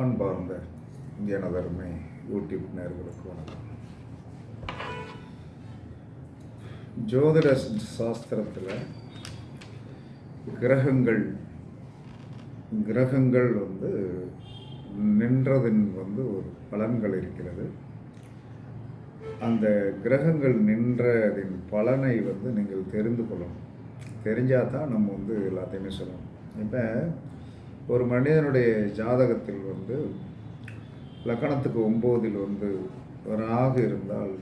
அன்பார்ந்த எனதருமை யூடியூப் நேர்களுக்கு வணக்கம். ஜோதிட சாஸ்திரத்தில் கிரகங்கள் கிரகங்கள் வந்து நின்றதின் வந்து ஒரு பலன்கள் இருக்கிறது. அந்த கிரகங்கள் நின்றதின் பலனை வந்து நீங்கள் தெரிந்து கொள்ளணும். தெரிஞ்சால் தான் நம்ம வந்து எல்லாத்தையுமே சொல்லணும். இப்போ ஒரு மனிதனுடைய ஜாதகத்தில் வந்து லக்கணத்துக்கு ஒம்போதில் வந்து ராகு இருந்தால்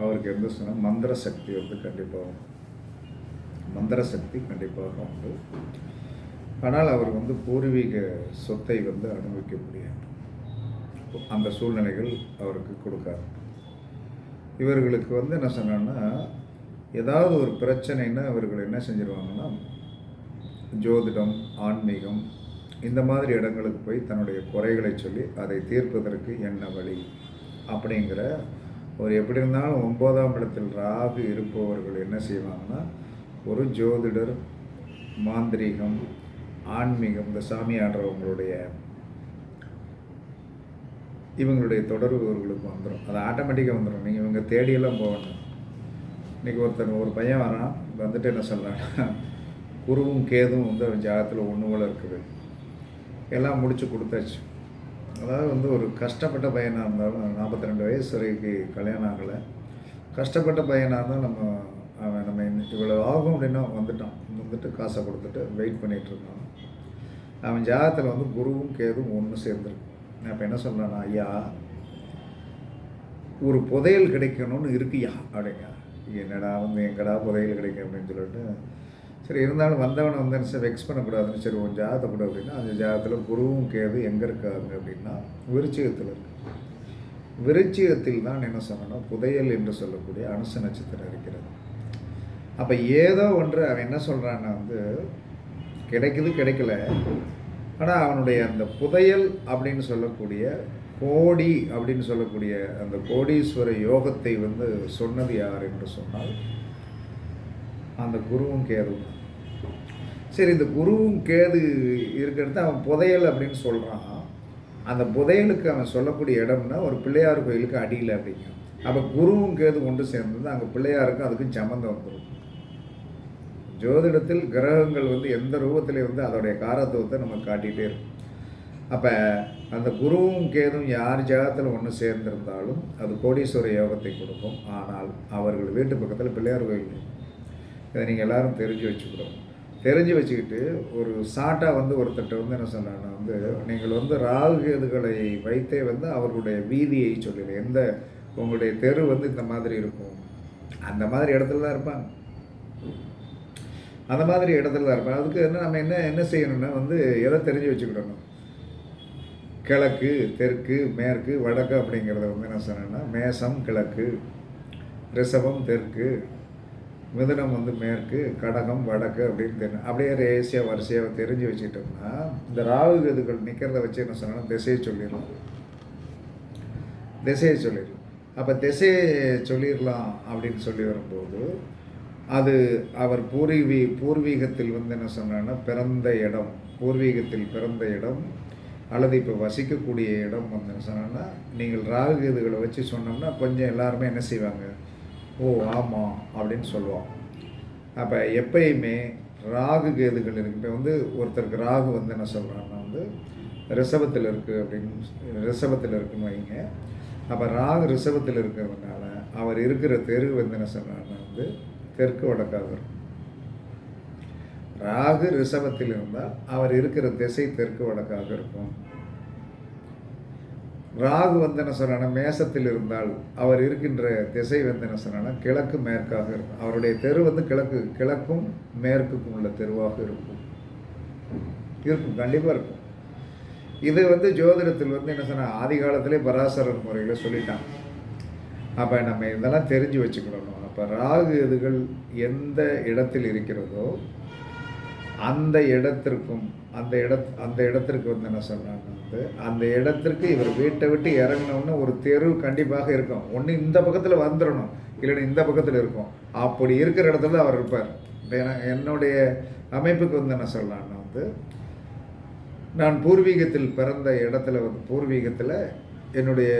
அவருக்கு எந்த சொன்னால் மந்திர சக்தி வந்து கண்டிப்பாக மந்திர சக்தி கண்டிப்பாக உண்டு. ஆனால் அவர் வந்து பூர்வீக சொத்தை வந்து அனுபவிக்க முடியாது. அந்த சூழ்நிலைகள் அவருக்கு கொடுக்காது. இவர்களுக்கு வந்து என்ன சொன்னான்னா ஏதாவது ஒரு பிரச்சனைன்னா அவர்கள் என்ன செஞ்சிருவாங்கன்னா ஜோதிடம் ஆன்மீகம் இந்த மாதிரி இடங்களுக்கு போய் தன்னுடைய குறைகளை சொல்லி அதை தீர்ப்பதற்கு என்ன வழி? அப்படிங்கிற ஒரு எப்படி இருந்தாலும் ஒன்பதாம் இடத்தில் ராகு இருப்பவர்கள் என்ன செய்வாங்கன்னா ஒரு ஜோதிடர் மாந்திரீகம் ஆன்மீகம் இந்த சாமி ஆடுறவங்களுடைய இவங்களுடைய தொடர்பு இவர்களுக்கு வந்துடும் அது ஆட்டோமேட்டிக்காக வந்துடும் நீங்கள் இவங்க தேடியெல்லாம் போகணும் இன்றைக்கி ஒருத்தன் ஒரு பையன் வரான் வந்துட்டு என்ன சொல்கிறான்னா குருவும் கேதும் வந்து அவன் ஜாதகத்தில் ஒன்று இருக்குது. எல்லாம் முடித்து கொடுத்தாச்சு. அதாவது வந்து ஒரு கஷ்டப்பட்ட பையனாக இருந்தாலும் நாற்பத்தி ரெண்டு வயசு வரைக்கும் கல்யாணம் ஆகலை. கஷ்டப்பட்ட பையனாக இருந்தால் நம்ம அவன் நம்ம இவ்வளோ ஆகும் அப்படின்னா வந்துட்டான். வந்துட்டு காசை கொடுத்துட்டு வெயிட் பண்ணிகிட்ருக்கான் அவன் ஜாதகத்தில் வந்து குருவும் கேதும் ஒன்று சேர்ந்துருக்கு நான் இப்போ என்ன சொல்கிறேன்னா ஐயா ஒரு புதையல் கிடைக்கணும்னு இருக்குயா அப்படிங்க என்னடா வந்து எங்கடா புதையல் கிடைக்கும் அப்படின்னு சொல்லிட்டு சரி இருந்தாலும் வந்தவனை வந்து சரி சார் வெக்ஸ் பண்ணக்கூடாதுன்னு சரி உன் ஜாதத்தை கூட அப்படின்னா அந்த ஜாதத்தில் குருவும் கேது எங்கே இருக்காங்க அப்படின்னா விருச்சிகத்தில் இருக்கு. விருச்சிகத்தில் தான் என்ன சொன்னோன்னா புதையல் என்று சொல்லக்கூடிய அனுச நட்சத்திரம் இருக்கிறது. அப்போ ஏதோ ஒன்று அவன் என்ன சொல்கிறான்னா வந்து கிடைக்குது கிடைக்கல. ஆனால் அவனுடைய அந்த புதையல் அப்படின்னு சொல்லக்கூடிய கோடி அப்படின்னு சொல்லக்கூடிய அந்த கோடீஸ்வர யோகத்தை வந்து சொன்னது யார் என்று சொன்னால் அந்த குருவும் கேதுவும் சரி இந்த குருவும் கேது இருக்கிறது அவன் புதையல் அப்படின்னு சொல்கிறான் அந்த புதையலுக்கு அவன் சொல்லக்கூடிய இடம்னா ஒரு பிள்ளையார் கோயிலுக்கு அடியில் அப்படிங்க. அப்போ குருவும் கேது ஒன்று சேர்ந்தது அங்கே பிள்ளையாருக்கும் அதுக்கும் சம்மந்தம் வந்துடும் ஜோதிடத்தில் கிரகங்கள் வந்து எந்த ரூபத்திலே வந்து அதோடைய காரத்துவத்தை நம்ம காட்டிகிட்டே இருக்கும். அப்போ அந்த குருவும் கேதும் யார் ஜாதத்தில் ஒன்று சேர்ந்திருந்தாலும் அது கோடீஸ்வர யோகத்தை கொடுக்கும். ஆனால் அவர்கள் வீட்டு பக்கத்தில் பிள்ளையார் கோயில் இதை நீங்கள் எல்லோரும் தெரிஞ்சு வச்சுக்கிறோம் தெரிஞ்சு வச்சுக்கிட்டு ஒரு சாட்டாக வந்து ஒருத்தர்கிட்ட வந்து என்ன சொன்னாங்கன்னா வந்து நீங்கள் வந்து ராகு கேதுகளை வைத்தே வந்து அவர்களுடைய வீதியை சொல்லிடு எந்த உங்களுடைய தெரு வந்து இந்த மாதிரி இருக்கும். அந்த மாதிரி இடத்துல தான் இருப்பாங்க. அந்த மாதிரி இடத்துல தான் இருப்பாங்க. அதுக்கு என்ன நம்ம என்ன என்ன செய்யணும்னா வந்து எதை தெரிஞ்சு வச்சுக்கிடணும்? கிழக்கு தெற்கு மேற்கு வடக்கு அப்படிங்கிறத வந்து என்ன சொன்னேன்னா மேசம் கிழக்கு ரிஷபம் தெற்கு மிதுனம் வந்து மேற்கு கடகம் வடக்கு அப்படின்னு தெரியும் அப்படியே ரேசியாக வரிசையாக தெரிஞ்சு வச்சுட்டோம்னா இந்த ராகு கதுகள் நிற்கிறத வச்சு என்ன சொன்னால் திசையை சொல்லிடலாம். திசையை சொல்லிடலாம். அப்போ திசையை சொல்லிடலாம் அப்படின்னு சொல்லி வரும்போது அது அவர் பூர்வீ பூர்வீகத்தில் வந்து என்ன சொன்னான்னா பிறந்த இடம் பூர்வீகத்தில் பிறந்த இடம் அல்லது இப்போ வசிக்கக்கூடிய இடம் வந்து என்ன சொன்னான்னா நீங்கள் ராகு கேதுகளை வச்சு சொன்னோம்னா கொஞ்சம் எல்லாருமே என்ன செய்வாங்க? ஓ ஆமாம் அப்படின்னு சொல்லுவோம். அப்போ எப்பயுமே ராகு கேதுகள் இருக்கு. இப்போ வந்து ஒருத்தருக்கு ராகு வந்து என்ன சொல்கிறாங்கன்னா வந்து ரிஷபத்தில் இருக்குது அப்படின்னு ரிஷபத்தில் இருக்குன்னு வைங்க. அப்போ ராகு ரிஷபத்தில் இருக்கிறதுனால அவர் இருக்கிற தெரு வந்து என்ன சொல்கிறாருன்னா வந்து தெற்கு வடக்காக இருக்கும். ராகு ரிஷபத்தில் இருந்தால் அவர் இருக்கிற திசை தெற்கு வடக்காக இருக்கும். ராகு வந்து என்ன மேசத்தில் இருந்தால் அவர் இருக்கின்ற திசை வந்து என்ன கிழக்கு மேற்காக இருக்கும். அவருடைய தெரு வந்து கிழக்கு கிழக்கும் மேற்குக்கும் உள்ள தெருவாக இருக்கும். இருக்கும் கண்டிப்பாக இருக்கும். இது வந்து ஜோதிடத்தில் வந்து என்ன சொன்னால் ஆதி காலத்திலே பராசரர் முறையில் சொல்லிட்டாங்க. அப்போ நம்ம இதெல்லாம் தெரிஞ்சு வச்சுக்கிடணும் அப்போ ராகு இதுகள் எந்த இடத்தில் இருக்கிறதோ அந்த இடத்திற்கும் அந்த இட அந்த இடத்திற்கு வந்து என்ன சொல்கிறாங்க வந்து அந்த இடத்திற்கு இவர் வீட்டை விட்டு இறங்கினோன்னு ஒரு தெரு கண்டிப்பாக இருக்கும். ஒன்று இந்த பக்கத்தில் வந்துடணும் இல்லைன்னா இந்த பக்கத்தில் இருக்கும். அப்படி இருக்கிற இடத்துல தான் அவர் இருப்பார். ஏன்னா என்னுடைய அமைப்புக்கு வந்து என்ன சொல்லலாம்னா வந்து நான் பூர்வீகத்தில் பிறந்த இடத்துல வந்து பூர்வீகத்தில் என்னுடைய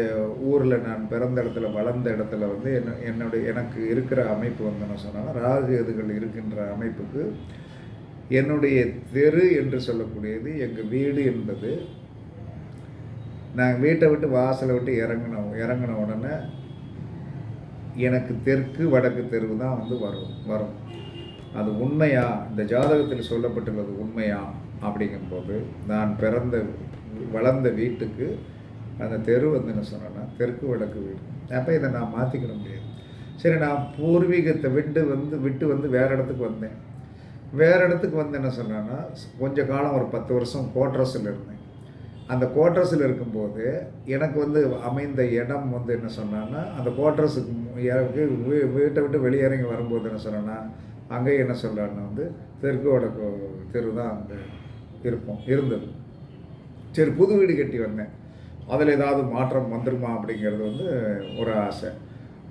ஊரில் நான் பிறந்த இடத்துல வளர்ந்த இடத்துல வந்து என்ன என்னுடைய எனக்கு இருக்கிற அமைப்பு வந்து என்ன சொன்னால் ராகு எதுகள் இருக்கின்ற அமைப்புக்கு என்னுடைய தெரு என்று சொல்லக்கூடியது எங்கள் வீடு என்பது. நான் வீட்டை விட்டு வாசலை விட்டு இறங்கினோம் இறங்கின உடனே எனக்கு தெற்கு வடக்கு தெருவு தான் வந்து வரும் வரும். அது உண்மையா? இந்த ஜாதகத்தில் சொல்லப்பட்டுள்ளது உண்மையா? அப்படிங்கும்போது நான் பிறந்த வளர்ந்த வீட்டுக்கு அந்த தெரு வந்து என்ன சொன்னேன்னா தெற்கு வடக்கு வீடு. அப்போ இதை நான் மாற்றிக்கிட முடியாது. சரி நான் பூர்வீகத்தை விட்டு வந்து விட்டு வந்து வேறு இடத்துக்கு வந்தேன். வேறு இடத்துக்கு வந்து என்ன சொல்கிறேன்னா கொஞ்ச காலம் ஒரு பத்து வருஷம் கோட்ரஸில் இருந்தேன். அந்த கோட்ரஸில் இருக்கும்போது எனக்கு வந்து அமைந்த இடம் வந்து என்ன சொன்னான்னா அந்த கோட்ரஸுக்கு வீட்டை விட்டு வெளியேறங்கி வரும்போது என்ன சொன்னேன்னா அங்கே என்ன சொல்கிறாருன்னா வந்து தெற்கு வடக்கு தெரு தான் அங்கே இருப்போம் இருந்தது. சரி புது வீடு கட்டி வந்தேன். அதில் ஏதாவது மாற்றம் வந்துருமா அப்படிங்கிறது வந்து ஒரு ஆசை.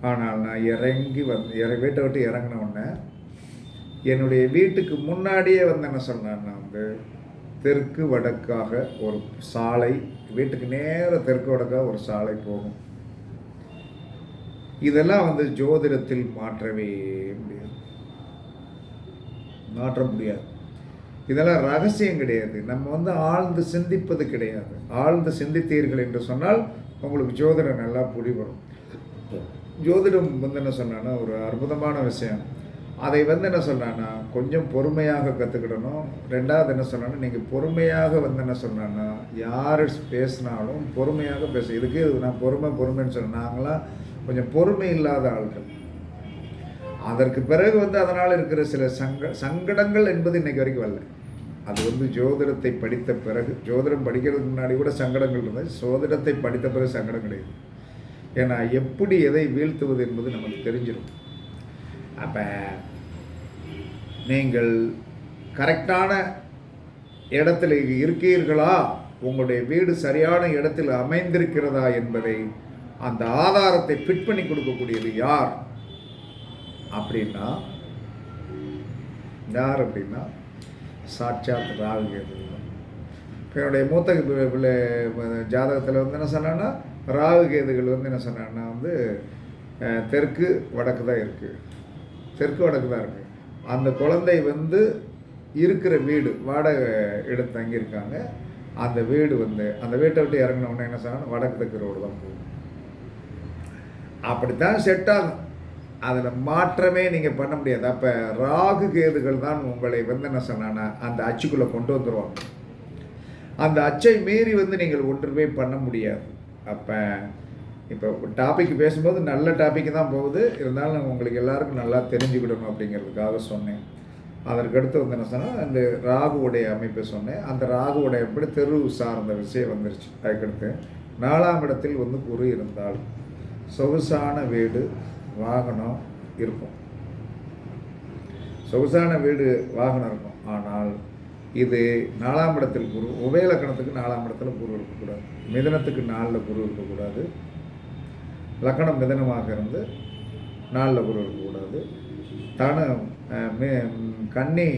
ஆனால் நான் இறங்கி வந்து இற வீட்டை விட்டு இறங்கின உடனே என்னுடைய வீட்டுக்கு முன்னாடியே வந்து என்ன சொன்னான்னா வந்து தெற்கு வடக்காக ஒரு சாலை வீட்டுக்கு நேர தெற்கு வடக்காக ஒரு சாலை போகும். இதெல்லாம் வந்து ஜோதிடத்தில் மாற்றவே முடியாது. மாற்ற முடியாது. இதெல்லாம் ரகசியம் கிடையாது. நம்ம வந்து ஆழ்ந்து சிந்திப்பது கிடையாது. ஆழ்ந்து சிந்தித்தீர்கள் என்று சொன்னால் உங்களுக்கு ஜோதிடம் நல்லா புரிவரும். ஜோதிடம் வந்து என்ன சொன்னான்னா ஒரு அற்புதமான விஷயம். அதை வந்து என்ன சொன்னான்னா கொஞ்சம் பொறுமையாக கற்றுக்கிடணும் ரெண்டாவது என்ன சொன்னான்னா நீங்கள் பொறுமையாக வந்து என்ன சொன்னான்னா யார் பேசினாலும் பொறுமையாக பேச. இதுக்கு நான் பொறுமை பொறுமைன்னு சொன்னேன் நாங்களாம் கொஞ்சம் பொறுமை இல்லாத ஆள்கள். அதற்கு பிறகு வந்து அதனால் இருக்கிற சில சங்க சங்கடங்கள் என்பது இன்னைக்கு வரைக்கும் வரல. அது வந்து ஜோதிடத்தை படித்த பிறகு ஜோதிடம் படிக்கிறதுக்கு முன்னாடி கூட சங்கடங்கள் இருந்தது. சோதிடத்தை படித்த பிறகு சங்கடம் கிடையாது. ஏன்னா எப்படி எதை வீழ்த்துவது என்பது நமக்கு தெரிஞ்சிடும் அப்போ நீங்கள் கரெக்டான இடத்துல இருக்கீர்களா? உங்களுடைய வீடு சரியான இடத்தில் அமைந்திருக்கிறதா என்பதை அந்த ஆதாரத்தை ஃபிட் பண்ணி கொடுக்கக்கூடியது யார்? அப்படின்னா யார் அப்படின்னா சாட்சாத் ராகுகேது என்னுடைய மூத்த பிள்ளை ஜாதகத்தில் வந்து என்ன சொன்னான்னா ராகு கேதுகள் வந்து என்ன சொன்னான்னா வந்து தெற்கு வடக்கு தான் இருக்குது தெற்கு வடக்கு தான் இருக்குது அந்த குழந்தை வந்து இருக்கிற வீடு வாடகை எடுத்து தங்கியிருக்காங்க. அந்த வீடு வந்து அந்த வீட்டை விட்டு இறங்கினவுடனே என்ன சொன்னால் வடக்கு தெற்கு ரோடு தான் போகும். அப்படித்தான் செட் ஆகும். அதில் மாற்றமே நீங்கள் பண்ண முடியாது. அப்போ ராகு கேதுகள் தான் உங்களை வந்து என்ன சொன்னான்னா அந்த அச்சுக்குள்ளே கொண்டு வந்துடுவாங்க அந்த அச்சை மீறி வந்து நீங்கள் ஒன்றுமே பண்ண முடியாது. அப்போ இப்போ டாபிக் பேசும்போது நல்ல டாபிக் தான் போகுது. இருந்தாலும் உங்களுக்கு எல்லாருக்கும் நல்லா தெரிஞ்சுக்கிடணும் அப்படிங்கிறதுக்காக சொன்னேன். அதற்கடுத்து வந்து என்ன சொன்னால் அந்த ராகுவுடைய அமைப்பை சொன்னேன். அந்த ராகுவுடைய எப்படி தெரு சார்ந்த விஷயம் வந்துருச்சு. அதுக்கடுத்து நாலாம் இடத்தில் வந்து குரு இருந்தால் சொகுசான வீடு வாகனம் இருக்கும். சொகுசான வீடு வாகனம் இருக்கும். ஆனால் இது நாலாம் இடத்தில் குரு உபயலக்கணத்துக்கு நாலாம் இடத்துல குரு இருக்கக்கூடாது. மிதனத்துக்கு நாலில் குரு இருக்கக்கூடாது. லக்கணம் மிதனமாக இருந்து நாளில் குரு இருக்கக்கூடாது தன கன்னி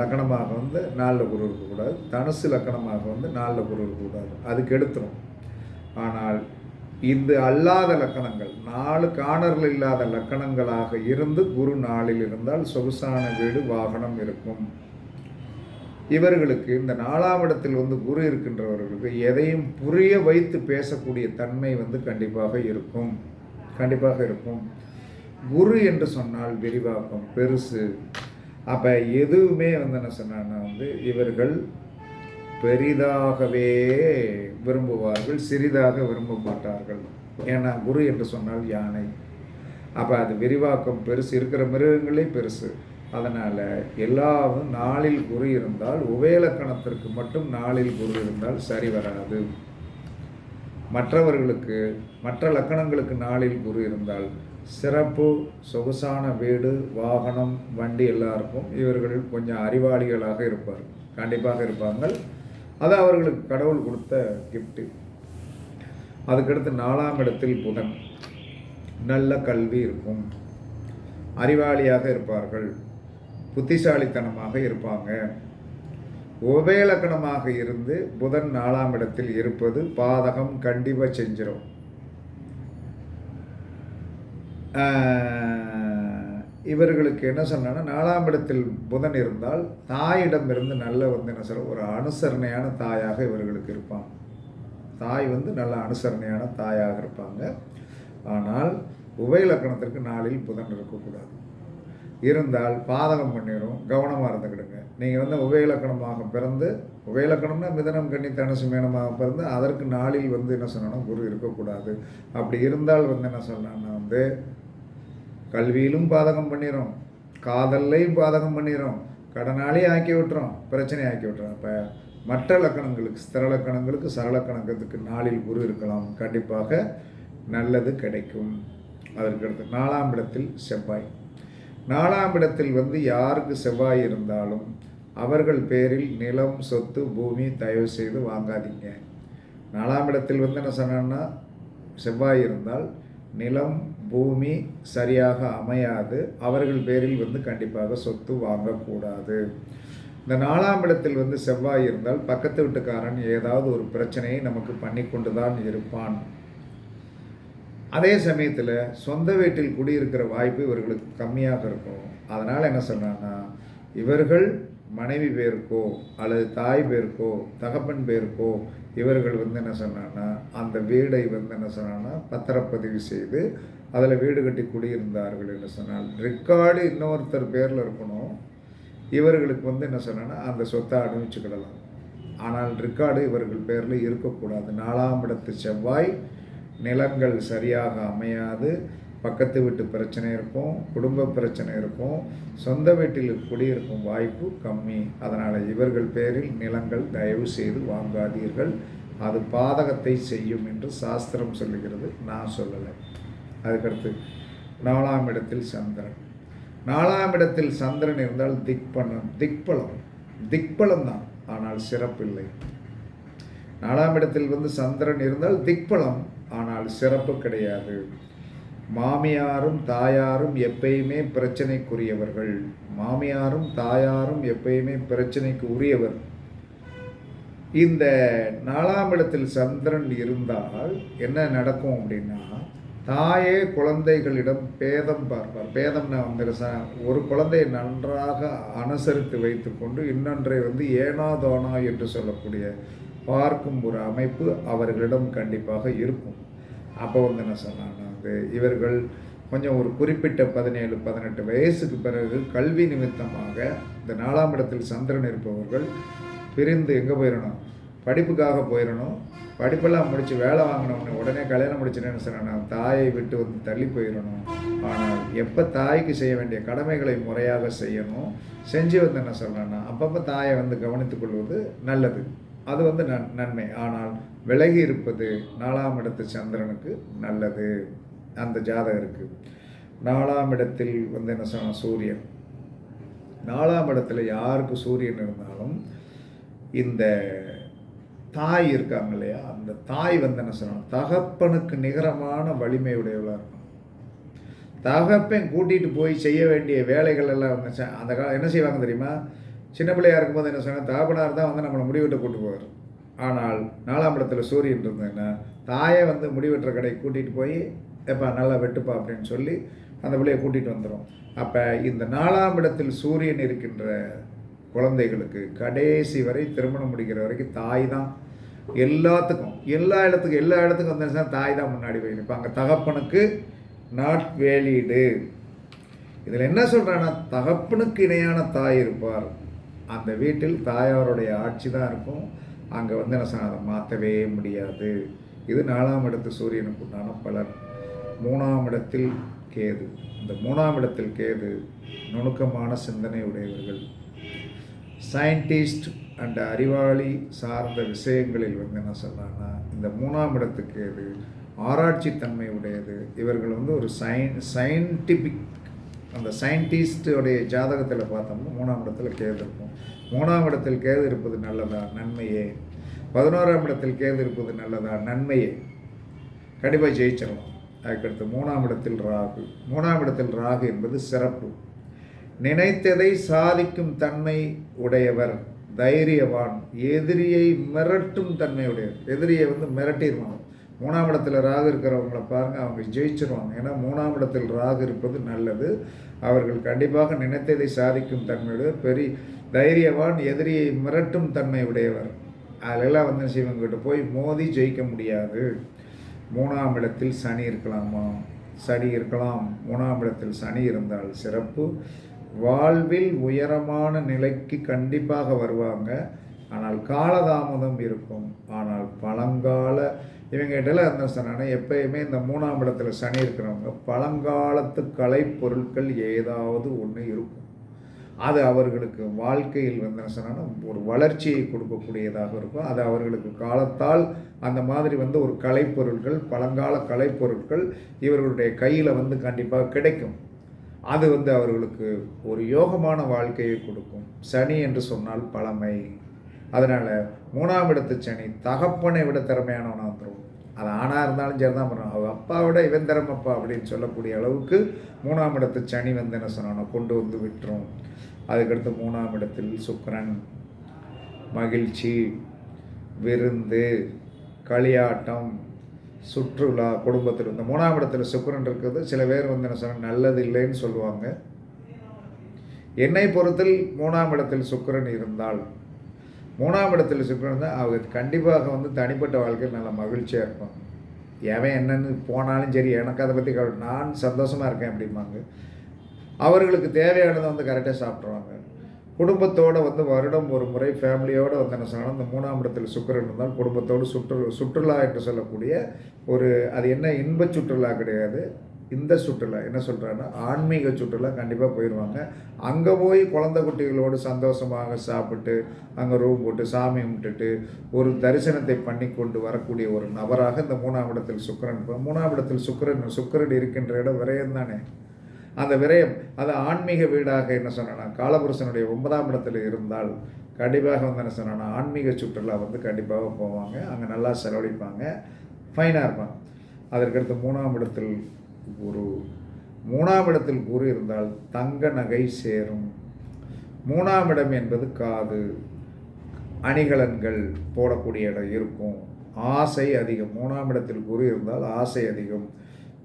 லக்கணமாக வந்து நாளில் குரு இருக்கக்கூடாது தனுசு லக்கணமாக வந்து நாளில் குரு இருக்கக்கூடாது அதுக்கு எடுத்துரும். ஆனால் இந்த அல்லாத லக்கணங்கள் நாலு காணர்கள் இல்லாத லக்கணங்களாக இருந்து குரு நாளில் இருந்தால் சொகுசான வீடு வாகனம் இருக்கும். இவர்களுக்கு இந்த நாலாம் இடத்தில் வந்து குரு இருக்கின்றவர்களுக்கு எதையும் புரிய வைத்து பேசக்கூடிய தன்மை வந்து கண்டிப்பாக இருக்கும். கண்டிப்பாக இருக்கும். குரு என்று சொன்னால் விரிவாக்கம் பெருசு. அப்போ எதுவுமே வந்து என்ன சொன்னான்னா வந்து இவர்கள் பெரிதாகவே விரும்புவார்கள் சிறிதாக விரும்ப மாட்டார்கள். ஏன்னா குரு என்று சொன்னால் யானை. அப்போ அது விரிவாக்கம் பெருசு. இருக்கிற மிருகங்களே பெருசு. அதனால் எல்லாவும் நாளில் குரு இருந்தால் உபயலக்கணத்திற்கு மட்டும் நாளில் குரு இருந்தால் சரி வராது. மற்றவர்களுக்கு மற்ற லக்கணங்களுக்கு நாளில் குரு இருந்தால் சிறப்பு சொகுசான வீடு வாகனம் வண்டி எல்லாருக்கும் இவர்கள் கொஞ்சம் அறிவாளிகளாக இருப்பார். கண்டிப்பாக இருப்பார்கள். அது அவர்களுக்கு கடவுள் கொடுத்த கிஃப்ட்டு அதுக்கடுத்து நாலாம் இடத்தில் புதன். நல்ல கல்வி இருக்கும். அறிவாளியாக இருப்பார்கள். புத்திசாலித்தனமாக இருப்பாங்க. உபயலக்கணமாக இருந்து புதன் நாலாம் இடத்தில் இருப்பது பாதகம் கண்டிப்பாக செஞ்சிடும் இவர்களுக்கு என்ன சொன்னா நாலாம் இடத்தில் புதன் இருந்தால் தாயிடம் இருந்து நல்ல வந்து என்ன சொல்ற ஒரு அனுசரணையான தாயாக இவர்களுக்கு இருப்பாங்க. தாய் வந்து நல்ல அனுசரணையான தாயாக இருப்பாங்க. ஆனால் உபயலக்கணத்திற்கு நாளில் புதன் இருக்கக்கூடாது. இருந்தால் பாதகம் பண்ணிடும் கவனமாக இருந்துக்கிடுங்க. நீங்கள் வந்து உபயலக்கணமாக பிறந்து உபயலக்கணம்னா மிதனம் கண்ணி தனுசு மேனமாக பிறந்து அதற்கு நாளில் வந்து என்ன சொன்னோன்னா குரு இருக்கக்கூடாது. அப்படி இருந்தால் வந்து என்ன சொல்லணும்னா வந்து கல்வியிலும் பாதகம் பண்ணிடும் காதல்லையும் பாதகம் பண்ணிடும் கடனாலே ஆக்கி விட்டுறோம் பிரச்சனை ஆக்கி விட்டுறோம் அப்போ மற்ற லக்கணங்களுக்கு ஸ்திர லக்கணங்களுக்கு சரலக்கணங்களுக்கு நாளில் குரு இருக்கலாம். கண்டிப்பாக நல்லது கிடைக்கும். அதற்கடுத்து நாலாம் இடத்தில் செவ்வாய். நாலாம் இடத்தில் வந்து யாருக்கு செவ்வாய் இருந்தாலும் அவர்கள் பேரில் நிலம் சொத்து பூமி தயவு செய்து வாங்காதீங்க. நாலாம் இடத்தில் வந்து என்ன சொன்னேன்னா செவ்வாய் இருந்தால் நிலம் பூமி சரியாக அமையாது. அவர்கள் பேரில் வந்து கண்டிப்பாக சொத்து வாங்கக்கூடாது. இந்த நாலாம் இடத்தில் வந்து செவ்வாய் இருந்தால் பக்கத்து வீட்டுக்காரன் ஏதாவது ஒரு பிரச்சனையை நமக்கு பண்ணி கொண்டு தான் இருப்பான். அதே சமயத்தில் சொந்த வீட்டில் குடியிருக்கிற வாய்ப்பு இவர்களுக்கு கம்மியாக இருக்கும். அதனால் என்ன சொன்னான்னா இவர்கள் மனைவி பேருக்கோ அல்லது தாய் பேருக்கோ தகப்பன் பேருக்கோ இவர்கள் வந்து என்ன சொன்னான்னா அந்த வீடை வந்து என்ன சொன்னான்னா பத்திரப்பதிவு செய்து அதில் வீடு கட்டி குடியிருந்தார்கள் என்று சொன்னால் ரெக்கார்டு இன்னொருத்தர் பேரில் இருக்கணும். இவர்களுக்கு வந்து என்ன சொன்னான்னா அந்த சொத்தை அனுபவிச்சுக்கிடலாம். ஆனால் ரெக்கார்டு இவர்கள் பேரில் இருக்கக்கூடாது. நாலாம் இடத்து செவ்வாய் நிலங்கள் சரியாக அமையாது. பக்கத்து வீட்டு பிரச்சனை இருக்கும் குடும்ப பிரச்சனை இருக்கும் சொந்த வீட்டில் குடியிருக்கும் வாய்ப்பு கம்மி. அதனால் இவர்கள் பேரில் நிலங்கள் தயவு செய்து வாங்காதீர்கள். அது பாதகத்தை செய்யும் என்று சாஸ்திரம் சொல்லுகிறது. நான் சொல்லலை. அதுக்கடுத்து நாலாம் இடத்தில் சந்திரன். நாலாம் இடத்தில் சந்திரன் இருந்தால் திக்பலம் திக்பலம் திக்பலம் தான் ஆனால் சிறப்பில்லை. நாலாம் இடத்தில் வந்து சந்திரன் இருந்தால் திக்பலம் ஆனால் சிறப்பு கிடையாது. மாமியாரும் தாயாரும் எப்பயுமே பிரச்சனைக்குரியவர்கள். மாமியாரும் தாயாரும் எப்பயுமே பிரச்சனைக்கு உரியவர். இந்த நாலாம் இடத்தில் சந்திரன் இருந்தால் என்ன நடக்கும் அப்படின்னா தாயே குழந்தைகளிடம் பேதம் பார்ப்பார். பேதம்னா வந்து ஒரு குழந்தையை நன்றாக அனுசரித்து வைத்துக்கொண்டு இன்னொன்றை வந்து ஏனாதோனா என்று சொல்லக்கூடிய பார்க்கும் ஒரு அமைப்பு அவர்களிடம் கண்டிப்பாக இருக்கும். அப்போ வந்து என்ன சொன்னாங்கன்னா வந்து இவர்கள் கொஞ்சம் ஒரு குறிப்பிட்ட பதினேழு பதினெட்டு வயசுக்கு பிறகு கல்வி நிமித்தமாக இந்த நாலாம் இடத்தில் சந்திரன் இருப்பவர்கள் பிரிந்து எங்கே போயிடணும் படிப்புக்காக போயிடணும் படிப்பெல்லாம் முடித்து வேலை வாங்கினவொடனே உடனே கல்யாணம் முடிச்சுன்னு சொன்னா தாயை விட்டு வந்து தள்ளி போயிடணும் ஆனால் எப்போ தாய்க்கு செய்ய வேண்டிய கடமைகளை முறையாக செய்யணும் செஞ்சு வந்து என்ன சொல்கிறேன்னா அப்பப்போ தாயை வந்து கவனித்துக்கொள்வது நல்லது. அது வந்து நன் நன்மை. ஆனால் விலகி இருப்பது நாலாம் இடத்து சந்திரனுக்கு நல்லது. அந்த ஜாதகருக்கு நாலாம் இடத்தில் வந்து என்ன சொன்னால் சூரியன். நாலாம் இடத்துல யாருக்கு சூரியன் இருந்தாலும் இந்த தாய் இருக்காங்க இல்லையா? அந்த தாய் வந்து என்ன சொல்லணும் தகப்பனுக்கு நிகரமான வலிமை உடையவளாக இருக்கணும் தகப்பன் கூட்டிகிட்டு போய் செய்ய வேண்டிய வேலைகள் எல்லாம் வந்து செ- அந்த காலம் என்ன செய்வாங்க தெரியுமா? சின்ன பிள்ளையா இருக்கும்போது என்ன சொன்னால் தகப்பனார் தான் வந்து நம்மளை முடிவெட்ட கூட்டு போவார். ஆனால் நாலாம் இடத்துல சூரியன் இருந்ததுன்னா தாயை வந்து முடிவெட்டுற கடையை கூட்டிகிட்டு போய் எப்பா நல்லா வெட்டுப்பா அப்படின்னு சொல்லி அந்த பிள்ளையை கூட்டிகிட்டு வந்துடும் அப்போ இந்த நாலாம் இடத்தில் சூரியன் இருக்கின்ற குழந்தைகளுக்கு கடைசி வரை திருமணம் முடிக்கிற வரைக்கும் தாய் தான். எல்லாத்துக்கும் எல்லா இடத்துக்கும் எல்லா இடத்துக்கும் வந்து தாய் தான் முன்னாடி போய் நிற்பாங்க தகப்பனுக்கு நாட் வேலீடு இதில் என்ன சொல்கிறேன்னா தகப்பனுக்கு இணையான தாய் இருப்பார். அந்த வீட்டில் தாயாருடைய ஆட்சி தான் இருக்கும். அங்கே வந்து என்ன சொன்ன அதை மாற்றவே முடியாது. இது நாலாம் இடத்து சூரியனுக்கு உண்டான பலன். மூணாம் இடத்தில் கேது. இந்த மூணாம் இடத்தில் கேது நுணுக்கமான சிந்தனை உடையவர்கள். சயின்டிஸ்ட் அண்ட் அறிவாளி சார்ந்த விஷயங்களில் வந்து என்ன சொன்னான்னா இந்த மூணாம் இடத்துக்கு கேது ஆராய்ச்சி தன்மை உடையது. இவர்கள் வந்து ஒரு சயின் சயின்டிஃபிக் அந்த சயின்டிஸ்டுடைய ஜாதகத்தில் பார்த்தோம்னா மூணாம் இடத்துல கேது இருக்கும். மூணாம் இடத்தில் கேது இருப்பது நல்லதா? நன்மையே. பதினோராம் இடத்தில் கேது இருப்பது நல்லதா? நன்மையே. கண்டிப்பாக ஜெயிச்சிடலாம். அதுக்கடுத்து மூணாம் இடத்தில் ராகு. மூணாம் இடத்தில் ராகு என்பது சிறப்பு. நினைத்ததை சாதிக்கும் தன்மை உடையவர் தைரியவான். எதிரியை மிரட்டும் தன்மையுடையவர் எதிரியை வந்து மிரட்டிடுவான் மூணாம் இடத்துல ராகு இருக்கிறவங்கள பாருங்கள் அவங்க ஜெயிச்சிருவாங்க. ஏன்னா மூணாம் இடத்தில் ராகு இருப்பது நல்லது. அவர்கள் கண்டிப்பாக நினைத்ததை சாதிக்கும் தன்மையுடைய பெரிய தைரியவான் எதிரியை மிரட்டும் தன்மை உடையவர். அதிலெல்லாம் வந்து சிவங்கிட்ட போய் மோதி ஜெயிக்க முடியாது. மூணாம் இடத்தில் சனி இருக்கலாமா? சனி இருக்கலாம். மூணாம் இடத்தில் சனி இருந்தால் சிறப்பு. வாழ்வில் உயரமான நிலைக்கு கண்டிப்பாக வருவாங்க. ஆனால் காலதாமதம் இருக்கும். ஆனால் பழங்கால இவங்ககிட்டலாம் என்ன சொன்னாங்கன்னா எப்பயுமே இந்த மூணாம் இடத்துல சனி இருக்கிறவங்க பழங்காலத்து கலை பொருட்கள் ஏதாவது ஒன்று இருக்கும். அது அவர்களுக்கு வாழ்க்கையில் வந்து என்ன ஒரு வளர்ச்சியை கொடுக்கக்கூடியதாக இருக்கும். அது அவர்களுக்கு காலத்தால் அந்த மாதிரி வந்து ஒரு கலைப்பொருட்கள் பழங்கால கலைப்பொருட்கள் இவர்களுடைய கையில் வந்து கண்டிப்பாக கிடைக்கும். அது வந்து அவர்களுக்கு ஒரு யோகமான வாழ்க்கையை கொடுக்கும். சனி என்று சொன்னால் பழமை. அதனால் மூணாம் இடத்து சனி தகப்பனை விட திறமையானவனாக வந்துடும் அது ஆணாக இருந்தாலும் சரி தான் பண்ணும் அவள் அப்பா விட இவன் திறமப்பா அப்படின்னு சொல்லக்கூடிய அளவுக்கு மூணாம் இடத்து சனி வந்து என்ன சொன்னானோ கொண்டு வந்து விட்டுரும். அதுக்கடுத்து மூணாம் இடத்தில் சுக்கரன். மகிழ்ச்சி விருந்து களியாட்டம் சுற்றுலா குடும்பத்தில் இந்த மூணாம் இடத்துல சுக்கரன் இருக்கிறது. சில பேர் வந்து என்ன சொன்னால் நல்லது இல்லைன்னு சொல்லுவாங்க. என்னை பொறுத்தில் மூணாம் இடத்தில் சுக்கரன் இருந்தால் மூணாம் இடத்தில் சுக்கரன் தான் அவங்க கண்டிப்பாக வந்து தனிப்பட்ட வாழ்க்கையில் நல்லா மகிழ்ச்சியாக இருப்பாங்க எவன் என்னென்னு போனாலும் சரி எனக்கு அதை பற்றி கவலை நான் சந்தோஷமாக இருக்கேன் அப்படிம்பாங்க. அவர்களுக்கு தேவையானதை வந்து கரெக்டாக சாப்பிட்ருவாங்க குடும்பத்தோடு வந்து வருடம் ஒரு முறை ஃபேமிலியோடு வந்து என்ன சொன்னால் இந்த மூணாம் இடத்தில் சுக்கரன் இருந்தால் குடும்பத்தோடு சுற்று சுற்றுலா என்று சொல்லக்கூடிய ஒரு அது என்ன இன்ப சுற்றுலா கிடையாது. இந்த சுற்றுலா என்ன சொல்கிறாங்கன்னா ஆன்மீக சுற்றுலா கண்டிப்பாக போயிடுவாங்க அங்கே போய் குழந்தை குட்டிகளோடு சந்தோஷமாக சாப்பிட்டு அங்கே ரூம் போட்டு சாமி கும்பிட்டுட்டு ஒரு தரிசனத்தை பண்ணி கொண்டு வரக்கூடிய ஒரு நபராக இந்த மூணாம் இடத்தில் சுக்கரன் மூணாம் இடத்தில் சுக்கரன் சுக்கரன் இருக்கின்ற இடம் விரயம் தானே? அந்த விரயம் அது ஆன்மீக வீடாக என்ன சொன்னேன்னா காலபுருஷனுடைய ஒன்பதாம் இடத்துல இருந்தால் கண்டிப்பாக வந்து என்ன சொன்னேன்னா ஆன்மீக சுற்றுலா வந்து கண்டிப்பாக போவாங்க. அங்கே நல்லா செலவழிப்பாங்க. ஃபைனாக இருப்பாங்க. அதற்கடுத்து மூணாம் இடத்தில் குரு மூணாம் இடத்தில் குரு இருந்தால் தங்க நகை சேரும். மூணாம் இடம் என்பது காது. அணிகலன்கள் போடக்கூடிய இடம் இருக்கும். ஆசை அதிகம். மூணாம் இடத்தில் குரு இருந்தால் ஆசை அதிகம்.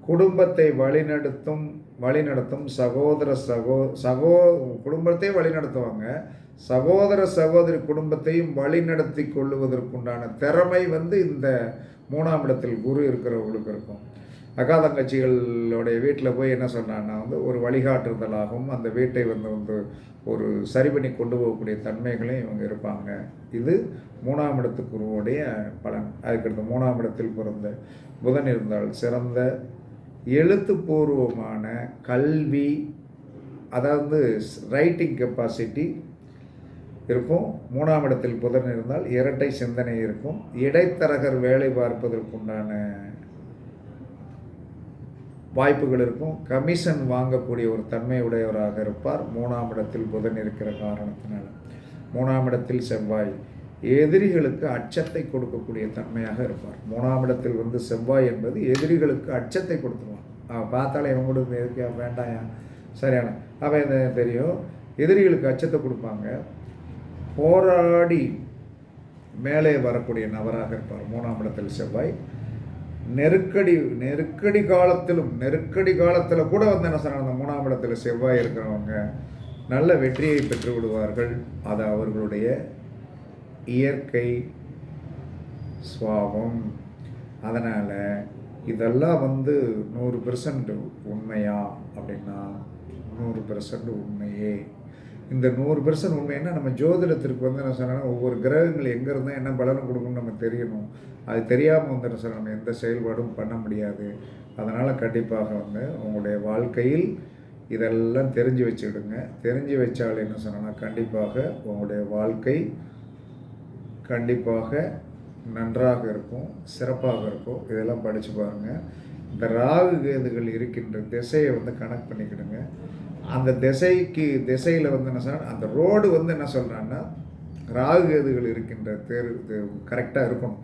குடும்பத்தை வழிநடத்தும் வழிநடத்தும் சகோதர சகோ சகோ குடும்பத்தையும் வழிநடத்துவாங்க. சகோதர சகோதரி குடும்பத்தையும் வழிநடத்தி கொள்ளுவதற்குண்டான திறமை வந்து இந்த மூணாம் இடத்தில் குரு இருக்கிறவங்களுக்கு இருக்கும். அகாதங்கட்சிகளுடைய வீட்டில் போய் என்ன சொன்னான்னா வந்து ஒரு வழிகாட்டுதலாகவும் அந்த வீட்டை வந்து வந்து ஒரு சரி பண்ணி கொண்டு போகக்கூடிய தன்மைகளையும் இவங்க இருப்பாங்க. இது மூணாம் இடத்துக்குருவோடைய பலன். அதுக்கடுத்து மூணாம் இடத்தில் பிறந்த புதன் இருந்தால் சிறந்த எழுத்துப்பூர்வமான கல்வி அதாவது ரைட்டிங் கெப்பாசிட்டி இருக்கும். மூணாம் இடத்தில் புதன் இருந்தால் இரட்டை சிந்தனை இருக்கும். இடைத்தரகர் வேலை பார்ப்பதற்குண்டான வாய்ப்புகள் இருக்கும். கமிஷன் வாங்கக்கூடிய ஒரு தன்மையுடையவராக இருப்பார். மூணாம் இடத்தில் புதன் இருக்கிற காரணத்தினால. மூணாம் இடத்தில் செவ்வாய். எதிரிகளுக்கு அச்சத்தை கொடுக்கக்கூடிய தன்மையாக இருப்பார். மூணாம் இடத்தில் வந்து செவ்வாய் என்பது எதிரிகளுக்கு அச்சத்தை கொடுத்துருவான் அவன் பார்த்தாலே இவங்க கூட எதுக்கு வேண்டாயா சரியான. அவன் என்ன தெரியும்? எதிரிகளுக்கு அச்சத்தை கொடுப்பாங்க. போராடி மேலே வரக்கூடிய நபராக இருப்பார். மூணாம் இடத்தில் செவ்வாய். நெருக்கடி நெருக்கடி காலத்திலும் நெருக்கடி காலத்தில் கூட வந்து என்ன சொன்னாங்க அந்த மூணாம் இடத்துல செவ்வாய் இருக்கிறவங்க நல்ல வெற்றியை பெற்று விடுவார்கள். அது அவர்களுடைய இயற்கை சுவாபம் அதனால் இதெல்லாம் வந்து நூறு பெர்சன்ட் உண்மையா அப்படின்னா நூறு பெர்சன்ட் உண்மையே. இந்த நூறு பெர்சன்ட் உண்மைன்னா நம்ம ஜோதிடத்திற்கு வந்து என்ன சொன்னால் ஒவ்வொரு கிரகங்கள் எங்கே இருந்தால் என்ன பலனும் கொடுக்கும்னு நம்ம தெரியணும். அது தெரியாமல் வந்து என்ன சொன்னால் நம்ம எந்த செயல்பாடும் பண்ண முடியாது. அதனால் கண்டிப்பாக வந்து உங்களுடைய வாழ்க்கையில் இதெல்லாம் தெரிஞ்சு வச்சுக்கிடுங்க. தெரிஞ்சு வச்சால் என்ன சொன்னால் கண்டிப்பாக உங்களுடைய வாழ்க்கை கண்டிப்பாக நன்றாக இருக்கும் சிறப்பாக இருக்கும். இதெல்லாம் படித்து பாருங்கள் இந்த ராகு கேதுகள் இருக்கின்ற திசையை வந்து கனெக்ட் பண்ணிக்கிடுங்க. அந்த திசைக்கு திசையில் வந்து என்ன சொன்னால் அந்த ரோடு வந்து என்ன சொல்கிறான்னா ராகு கேதுகள் இருக்கின்ற தேர்வு கரெக்டாக இருக்கணும்.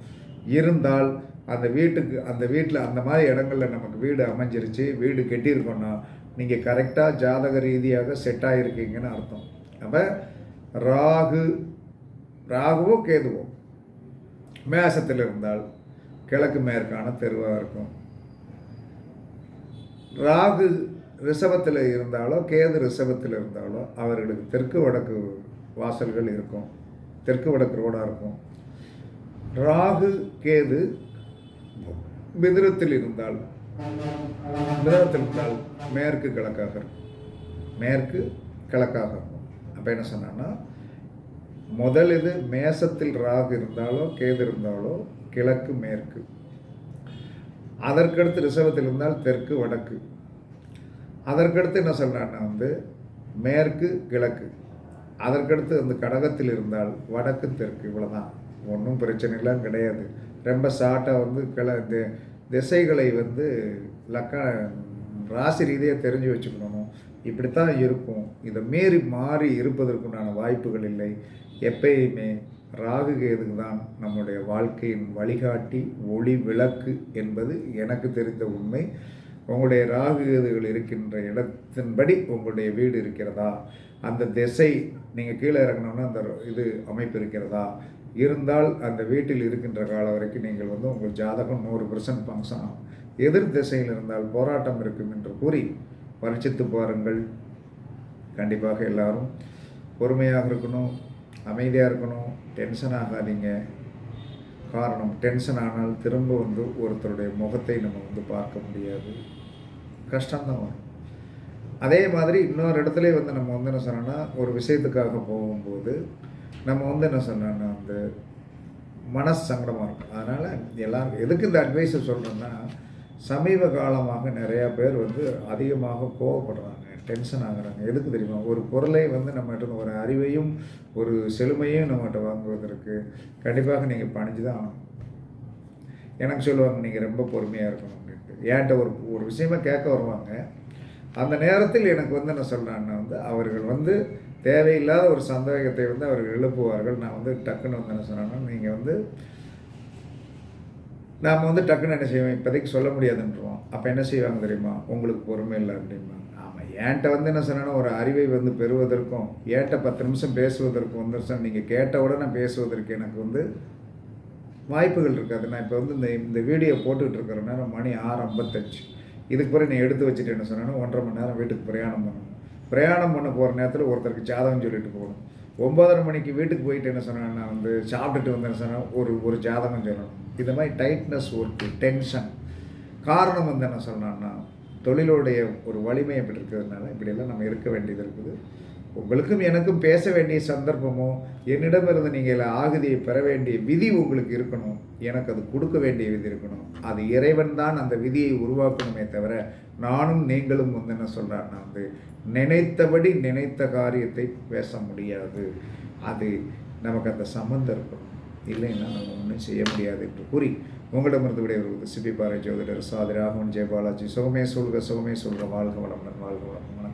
இருந்தால் அந்த வீட்டுக்கு அந்த வீட்டில் அந்த மாதிரி இடங்களில் நமக்கு வீடு அமைஞ்சிருச்சு வீடு கட்டியிருக்கோன்னா நீங்கள் கரெக்டாக ஜாதக ரீதியாக செட் ஆகிருக்கீங்கன்னு அர்த்தம். அப்போ ராகு ராகுவோ கேதுவோ மேசத்தில் இருந்தால் கிழக்கு மேற்கான தெருவாக இருக்கும். ராகு ரிஷபத்தில் இருந்தாலோ கேது ரிஷபத்தில் இருந்தாலோ அவர்களுக்கு தெற்கு வடக்கு வாசல்கள் இருக்கும். தெற்கு வடக்கு ரோடாக இருக்கும். ராகு கேது மிதுனத்தில் இருந்தால் மிதுனத்தில் இருந்தால் மேற்கு கிழக்காக இருக்கும். மேற்கு கிழக்காக இருக்கும். அப்போ என்ன சொன்னான்னா முதல் இது மேசத்தில் ராகு இருந்தாலோ கேது இருந்தாலோ கிழக்கு மேற்கு. அதற்கடுத்து ரிசவத்தில் இருந்தால் தெற்கு வடக்கு. அதற்கடுத்து என்ன சொல்கிறான்னா வந்து மேற்கு கிழக்கு. அதற்கடுத்து அந்த கடகத்தில் இருந்தால் வடக்கு தெற்கு இவ்வளோதான் ஒன்றும் பிரச்சனைலாம் கிடையாது. ரொம்ப ஷார்ட்டாக வந்து கிள தி- திசைகளை வந்து லக்கா ராசி ரீதியாக தெரிஞ்சு வச்சுக்கணும். இப்படித்தான் இருக்கும். இதை மீறி மாறி இருப்பதற்குண்டான வாய்ப்புகள் இல்லை. எப்பயுமே ராகு கேதுக்கு தான் நம்முடைய வாழ்க்கையின் வழிகாட்டி ஒளி விளக்கு என்பது எனக்கு தெரிந்த உண்மை. உங்களுடைய ராகு கேதுகள் இருக்கின்ற இடத்தின்படி உங்களுடைய வீடு இருக்கிறதா? அந்த திசை நீங்கள் கீழே இறங்கணும்னா அந்த இது அமைப்பு இருக்கிறதா? இருந்தால் அந்த வீட்டில் இருக்கின்ற காலம் வரைக்கும் நீங்கள் வந்து உங்கள் ஜாதகம் நூறு பர்சன்ட் ஃபங்க்ஷன் ஆகும். எதிர் திசையில் இருந்தால் போராட்டம் இருக்கும் என்று கூறி பரிசித்து பாருங்கள். கண்டிப்பாக எல்லாரும் பொறுமையாக இருக்கணும் அமைதியாக இருக்கணும் டென்ஷன் ஆகாதீங்க. காரணம் டென்ஷன் ஆனால் திரும்ப வந்து ஒருத்தருடைய முகத்தை நம்ம வந்து பார்க்க முடியாது. கஷ்டம்தான். வரும் அதே மாதிரி இன்னொரு இடத்துல வந்து நம்ம வந்து என்ன சொன்னோன்னா ஒரு விஷயத்துக்காக போகும்போது நம்ம வந்து என்ன சொன்னோன்னா வந்து மனசு சங்கடமாக இருக்கும். அதனால் எல்லாரும் எதுக்கு இந்த அட்வைஸை சொல்கிறேன்னா சமீப காலமாக நிறையா பேர் வந்து அதிகமாக கோவப்படுறாங்க டென்ஷன் ஆகுறாங்க. எதுக்கு தெரியுமா? ஒரு பொருளை வந்து நம்மகிட்ட ஒரு அறிவையும் ஒரு செழுமையும் நம்மகிட்ட வாங்குவதற்கு கண்டிப்பாக நீங்கள் பணிஞ்சு தான் ஆகணும். எனக்கு சொல்லுவாங்க நீங்கள் ரொம்ப பொறுமையாக இருக்கணும். என்கிட்ட ஏன்ட்ட ஒரு ஒரு விஷயமா கேட்க வருவாங்க. அந்த நேரத்தில் எனக்கு வந்து என்ன சொல்கிறேன்னா வந்து அவர்கள் வந்து தேவையில்லாத ஒரு சந்தேகத்தை வந்து அவர்கள் எழுப்புவார்கள். நான் வந்து டக்குன்னு வந்து என்ன சொன்னேன்னா நீங்கள் வந்து நாம் வந்து டக்குன்னு என்ன செய்வோம்? இப்போதைக்கு சொல்ல முடியாதுன்றோம். அப்போ என்ன செய்வாங்க தெரியுமா? உங்களுக்கு பொறுமை இல்லை அப்படிம்பாங்க. ஆமாம் ஏன்ட்ட வந்து என்ன சொன்னேன்னா ஒரு அறிவை வந்து பெறுவதற்கும் ஏன்ட்ட பத்து நிமிஷம் பேசுவதற்கும் வந்து சார் நீங்கள் கேட்ட உடனே பேசுவதற்கு எனக்கு வந்து வாய்ப்புகள் இருக்காது நான் இப்போ வந்து இந்த இந்த வீடியோ போட்டுக்கிட்டு இருக்கிற நேரம் மணி ஆறு ஐம்பத்தஞ்சு. இதுக்கு பிறகு நீ எடுத்து வச்சுட்டு என்ன சொன்னேன்னா ஒன்றரை மணி நேரம் வீட்டுக்கு பிரயாணம் பண்ணணும். பிரயாணம் பண்ண போகிற நேரத்தில் ஒருத்தருக்கு ஜாதகம் சொல்லிட்டு போகணும். ஒம்பதரை மணிக்கு வீட்டுக்கு போயிட்டு என்ன சொன்னேன் நான் வந்து சாப்பிட்டுட்டு வந்து என்ன சொன்னேன் ஒரு ஒரு ஜாதகம் சொல்லணும். இது மாதிரி டைட்னஸ் ஒர்க்கு டென்ஷன் காரணம் வந்து என்ன சொன்னான்னா தொழிலுடைய ஒரு வலிமை அப்படி இருக்கிறதுனால இப்படியெல்லாம் நம்ம இருக்க வேண்டியது இருக்குது. உங்களுக்கும் எனக்கும் பேச வேண்டிய சந்தர்ப்பமோ என்னிடமிருந்து நீங்கள் ஆகுதியை பெற வேண்டிய விதி உங்களுக்கு இருக்கணும். எனக்கு அது கொடுக்க வேண்டிய விதி இருக்கணும். அது இறைவன் தான் அந்த விதியை உருவாக்கணுமே தவிர நானும் நீங்களும் வந்து என்ன சொல்கிறான்னா வந்து நினைத்தபடி நினைத்த காரியத்தை பேச முடியாது. அது நமக்கு அந்த சம்மந்தம் இருக்கணும். இல்லைன்னா நம்ம ஒன்றும் செய்ய முடியாது என்று கூறி உங்களிடமிருந்து விடைபெறுவது சிபி பாறை ஜோதிடர் சாதி ராகவன் ஜெயபாலாஜி சுகமே சொல்க சுகமே சொல்க வாழ்க வளமுடன் வாழ்க வளமுடன்.